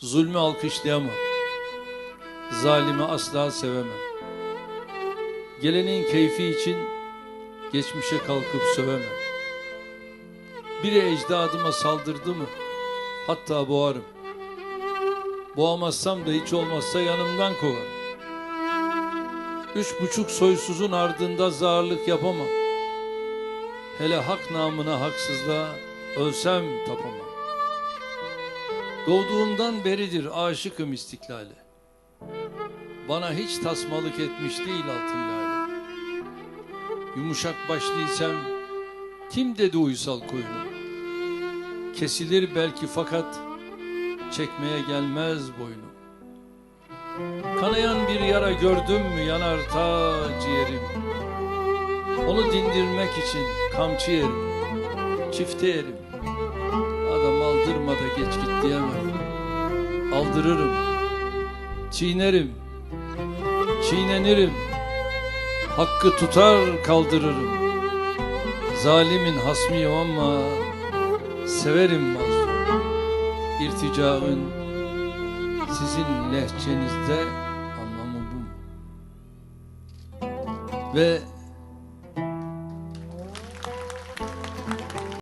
Zulmü alkışlayamam. Zalimi asla sevemem. Gelenin keyfi için geçmişe kalkıp sövemem. Biri ecdadıma saldırdı mı hatta boğarım. Boğamazsam da hiç olmazsa yanımdan kovarım. Üç buçuk soysuzun ardında zarlık yapamam. Hele hak namına haksızlığa ölsem tapamam. Doğduğumdan beridir aşıkım istiklale. Bana hiç tasmalık etmiş değil altın lale. Yumuşak başlıysam kim dedi uysal koyunu? Kesilir belki fakat çekmeye gelmez boynu. Kanayan bir yara gördüm mü yanar ta ciğerim. Onu dindirmek için kamçı yerim, çifte yerim. Aldırma da geç git diyemem. Aldırırım, çiğnerim, çiğnenirim. Hakkı tutar kaldırırım. Zalimin hasmiyim ama severim mazlum. İrticaın sizin lehçenizde anlamı bu. Ve